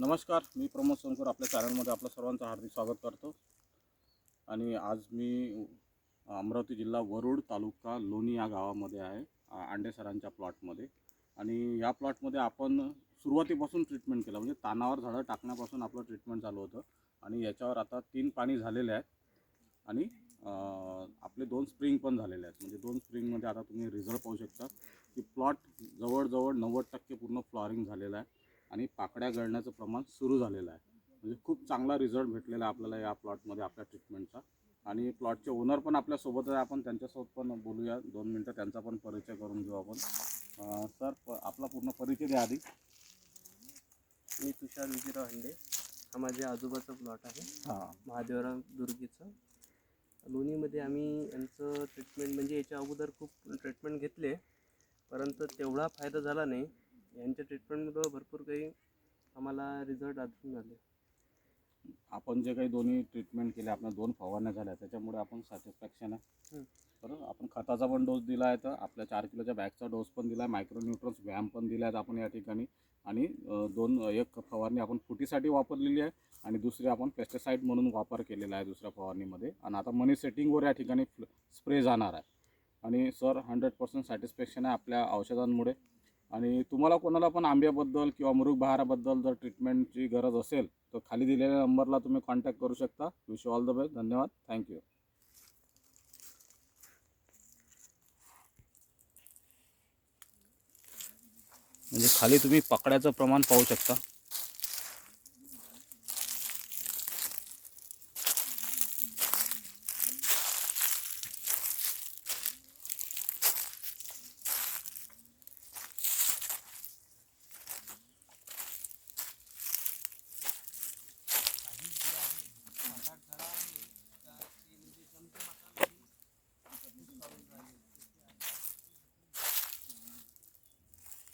नमस्कार मी प्रमोद सोनकर आपल्या चॅनलमध्ये आपलं सर्वांचं हार्दिक स्वागत करतो. आणि आज मी अमरावती जिल्हा वरुड तालुका लोणी या गावामध्ये आहे आंडेसरांच्या आंडे सरांच्या प्लॉटमध्ये आणि या प्लॉटमध्ये आपण सुरुवातीपासून ट्रीटमेंट केलं म्हणजे तानावर झाडं टाकण्यापासून आपलं ट्रीटमेंट चालू होतं. आणि याच्यावर आता तीन पाणी झालेले आहेत. आणि आपले दोन स्प्रिंग पण झालेले आहेत. म्हणजे दोन स्प्रिंगमध्ये आता तुम्ही रिझल्ट पाहू शकता की प्लॉट जवळजवळ नव्वद टक्के पूर्ण फ्लॉरिंग झालेलं आहे. आणि पाकड्या गळण्याचं प्रमाण सुरू झालेलं आहे. म्हणजे खूप चांगला रिझल्ट भेटलेला आहे आपल्याला या प्लॉटमध्ये आपल्या ट्रीटमेंटचा आणि प्लॉटचे ओनर पण आपल्यासोबत आहे. आपण त्यांच्यासोबत पण बोलूया. दोन मिनटं त्यांचा पण परिचय करून घेऊ आपण. सर प- आपला पूर्ण परिचय द्या आधी. मी तुषार विजयराव हंडे हा माझ्या आजोबाचा प्लॉट आहे. हां. महादेवराव दुर्गीचं. लोणीमध्ये आम्ही यांचं ट्रीटमेंट म्हणजे याच्या अगोदर खूप ट्रीटमेंट घेतले. परंतु तेवढा फायदा झाला नाही. यांच्या ट्रीटमेंटमुळं भरपूर काही आम्हाला रिझल्ट आढळून आले. आपण जे काही दोन्ही ट्रीटमेंट केले आपल्या दोन फवारण्या झाल्या त्याच्यामुळे आपण सॅटिस्फॅक्शन आहे. हं. बरं आपण खताचा पण डोस दिला आहे तर आपल्या चार किलोच्या बॅगचा डोस पण दिला आहे मायक्रोन्यूट्रन्स व्यायाम पण दिला आहेत आपण या ठिकाणी. आणि दोन एक फवारणी आपण फुटीसाठी वापरलेली आहे आणि दुसरी आपण पेस्टिसाईड म्हणून वापर केलेला आहे दुसऱ्या फवारणीमध्ये. आणि आता मनी सेटिंगवर या ठिकाणी स्प्रे जाणार आहे. आणि सर हंड्रेड पर्सेंट सॅटिस्फॅक्शन आहे आपल्या औषधांमुळे. आणि तुम्हाला कोणाला पण आंब्याबद्दल किंवा मृग बहाराबद्दल जर ट्रीटमेंटची गरज असेल तर खाली दिलेल्या नंबरला तुम्ही कॉन्टॅक्ट करू शकता. विश ऑल द बेस्ट धन्यवाद. थँक्यू म्हणजे खाली तुम्ही पकड्याचं प्रमाण पाहू शकता.